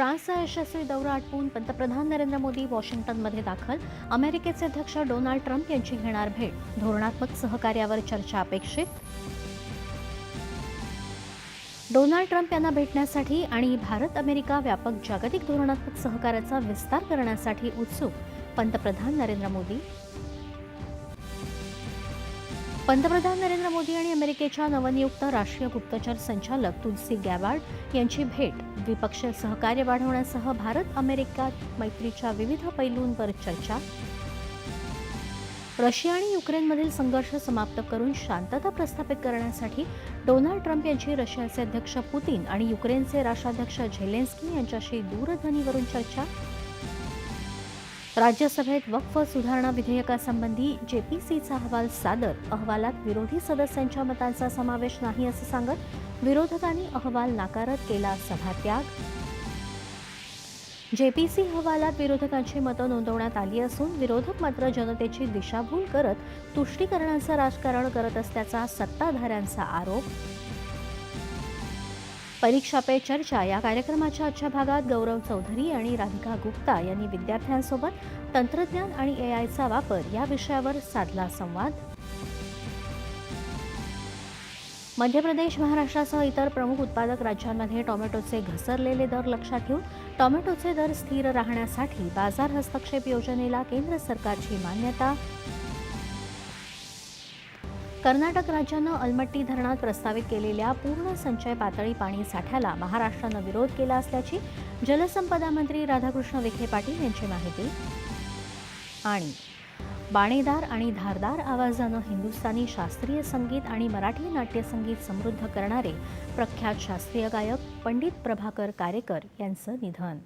फ्रान्सचा यशस्वी दौरा आटपून पंतप्रधान नरेंद्र मोदी वॉशिंग्टनमध्ये दाखल. अमेरिकेचे अध्यक्ष डोनाल्ड ट्रम्प यांची घेणार भेट. धोरणात्मक सहकार्यावर चर्चा अपेक्षित. डोनाल्ड ट्रम्प यांना भेटण्यासाठी आणि भारत अमेरिका व्यापक जागतिक धोरणात्मक सहकार्याचा विस्तार करण्यासाठी उत्सुक. पंतप्रधान नरेंद्र मोदी. पंतप्रधान नरेंद्र मोदी आणि अमेरिकेच्या नवनियुक्त राष्ट्रीय गुप्तचर संचालक तुलसी गॅबार्ड यांची भेट द्विपक्षीय सहकार्य वाढवण्यासह भारत अमेरिका मैत्रीच्या विविध पैलूंवर चर्चा. रशिया आणि युक्रेनमधील संघर्ष समाप्त करून शांतता प्रस्थापित करण्यासाठी डोनाल्ड ट्रम्प यांची रशियाचे अध्यक्ष पुतीन आणि युक्रेनचे राष्ट्राध्यक्ष झेलेन्स्की यांच्याशी दूरध्वनीवरून चर्चा. राज्यसभेत वक्फ सुधारणा विधेयकासंबंधी जेपीसीचा अहवाल सादर. अहवालात विरोधी सदस्यांच्या मतांचा समावेश नाही असं सांगत विरोधकांनी अहवाल नाकारत केला सभात्याग. जेपीसी अहवालात विरोधकांची मतं नोंदवण्यात आली असून विरोधक मात्र जनतेची दिशाभूल करत तुष्टीकरणाचं राजकारण करत असल्याचा सत्ताधाऱ्यांचा आरोप. परीक्षा पे चर्चा. या कार्यक्रमाच्या आजच्या भागात गौरव चौधरी आणि राधिका गुप्ता यांनी विद्यार्थ्यांसोबत तंत्रज्ञान आणि ए आयचा वापर या विषयावर साधला संवाद. मध्य प्रदेश महाराष्ट्रासह इतर प्रमुख उत्पादक राज्यांमध्ये टोमॅटोचे घसरलेले दर लक्षात घेऊन टोमॅटोचे दर स्थिर राहण्यासाठी बाजार हस्तक्षेप योजनेला केंद्र सरकारची मान्यता. कर्नाटक राज्यानं अलमट्टी धरणात प्रस्तावित केलेल्या पूर्ण संचय पातळी पाणी साठ्याला महाराष्ट्रानं विरोध केला असल्याची जलसंपदा मंत्री राधाकृष्ण विखे पाटील यांची माहिती. आणि बाणेदार आणि धारदार आवाजानं हिंदुस्थानी शास्त्रीय संगीत आणि मराठी नाट्यसंगीत समृद्ध करणारे प्रख्यात शास्त्रीय गायक पंडित प्रभाकर कारेकर यांचं निधन.